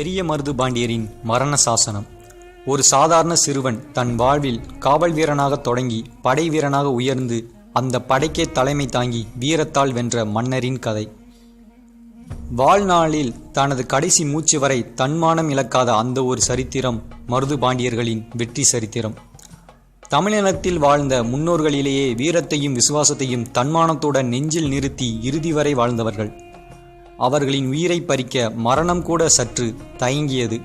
பெரிய மருது பாண்டியரின் மரண சாசனம் ஒரு சாதாரண சிறுவன் தன் வாழ்வில் காவல் வீரனாக தொடங்கி படை வீரனாக உயர்ந்து அந்த படைக்கே தலைமை தாங்கி வீரத்தால் வென்ற மன்னரின் கதை. வாழ்நாளில் தனது கடைசி மூச்சு வரை தன்மானம் இழக்காத அந்த ஒரு சரித்திரம் மருது பாண்டியர்களின் வெற்றி சரித்திரம். தமிழினத்தில் வாழ்ந்த முன்னோர்களிலேயே வீரத்தையும் விசுவாசத்தையும் தன்மானத்துடன் நெஞ்சில் நிறுத்தி இறுதி வரை வாழ்ந்தவர்கள். அவர்களின் உயிரை பறிக்க மரணம் கூட சற்று தயங்கியது.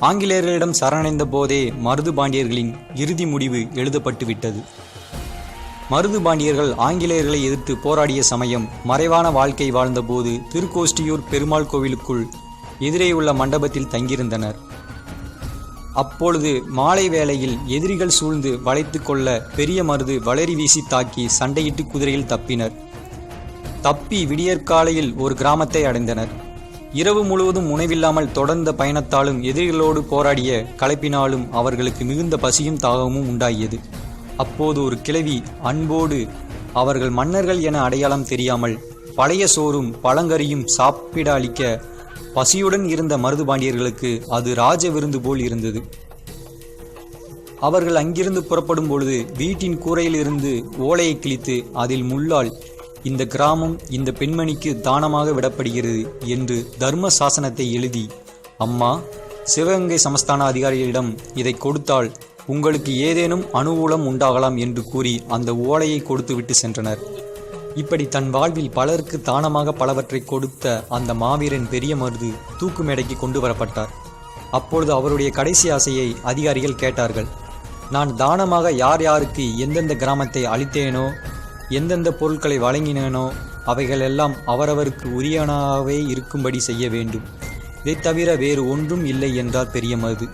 ஆங்கிலேயர்களிடம் சரணடைந்த போதே மருது பாண்டியர்களின் இறுதி முடிவு எழுதப்பட்டுவிட்டது. மருது பாண்டியர்கள் ஆங்கிலேயர்களை எதிர்த்து போராடிய சமயம் மறைவான வாழ்க்கை வாழ்ந்தபோது திருக்கோஷ்டியூர் பெருமாள் கோவிலுக்குள் எதிரே உள்ள மண்டபத்தில் தங்கியிருந்தனர். அப்பொழுது மாலை வேளையில் எதிரிகள் சூழ்ந்து வளைத்து கொள்ள பெரிய மருது வளரி வீசி தாக்கி சண்டையிட்டு குதிரையில் தப்பினர். தப்பி விடியற்காலையில் ஒரு கிராமத்தை அடைந்தனர். இரவு முழுவதும் உணவில்லாமல் தொடர்ந்த பயணத்தாலும் எதிரிகளோடு போராடிய களைப்பினாலும் அவர்களுக்கு மிகுந்த பசியும் தாகமும் உண்டாகியது. அப்போது ஒரு கிழவி அன்போடு அவர்கள் மன்னர்கள் என அடையாளம் தெரியாமல் பழைய சோறும் பழங்கறியும் சாப்பிட அளிக்க பசியுடன் இருந்த மருதுபாண்டியர்களுக்கு அது ராஜ விருந்து போல் இருந்தது. அவர்கள் அங்கிருந்து புறப்படும் பொழுது வீட்டின் கூரையிலிருந்து ஓலையை கிழித்து அதில் முள்ளால் இந்த கிராமம் இந்த பெண்மணிக்கு தானமாக விடப்படுகிறது என்று தர்ம சாசனத்தை எழுதி அம்மா சிவகங்கை சமஸ்தான அதிகாரிகளிடம் இதை கொடுத்தால் உங்களுக்கு ஏதேனும் அனுகூலம் உண்டாகலாம் என்று கூறி அந்த ஓலையை கொடுத்துவிட்டு சென்றனர். இப்படி தன் வாழ்வில் பலருக்கு தானமாக பலவற்றை கொடுத்த அந்த மாவீரன் பெரிய மருது தூக்கு மேடைக்கு கொண்டு வரப்பட்டார். அப்பொழுது அவருடைய கடைசி ஆசையை அதிகாரிகள் கேட்டார்கள். நான் தானமாக யார் யாருக்கு எந்தெந்த கிராமத்தை அளித்தேனோ எந்தெந்த பொருட்களை வழங்கினேனோ அவைகளெல்லாம் அவரவருக்கு உரியனாகவே இருக்கும்படி செய்ய வேண்டும். இதைத் தவிர வேறு ஒன்றும் இல்லை என்றார் பெரிய மருது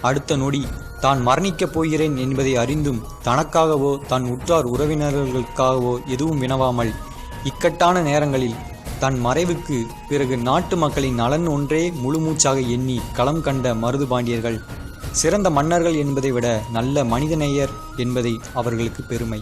அடுத்த நொடி தான் மரணிக்கப் போகிறேன் என்பதை அறிந்தும் தனக்காகவோ தன் உற்றார் உறவினர்களுக்காகவோ எதுவும் வினவாமல் இக்கட்டான நேரங்களில் தன் மறைவுக்கு பிறகு நாட்டு மக்களின் நலன் ஒன்றே முழுமூச்சாக எண்ணி களம் கண்ட மருது பாண்டியர்கள் சிறந்த மன்னர்கள் என்பதை விட நல்ல மனிதநேயர் என்பதை அவர்களுக்கு பெருமை.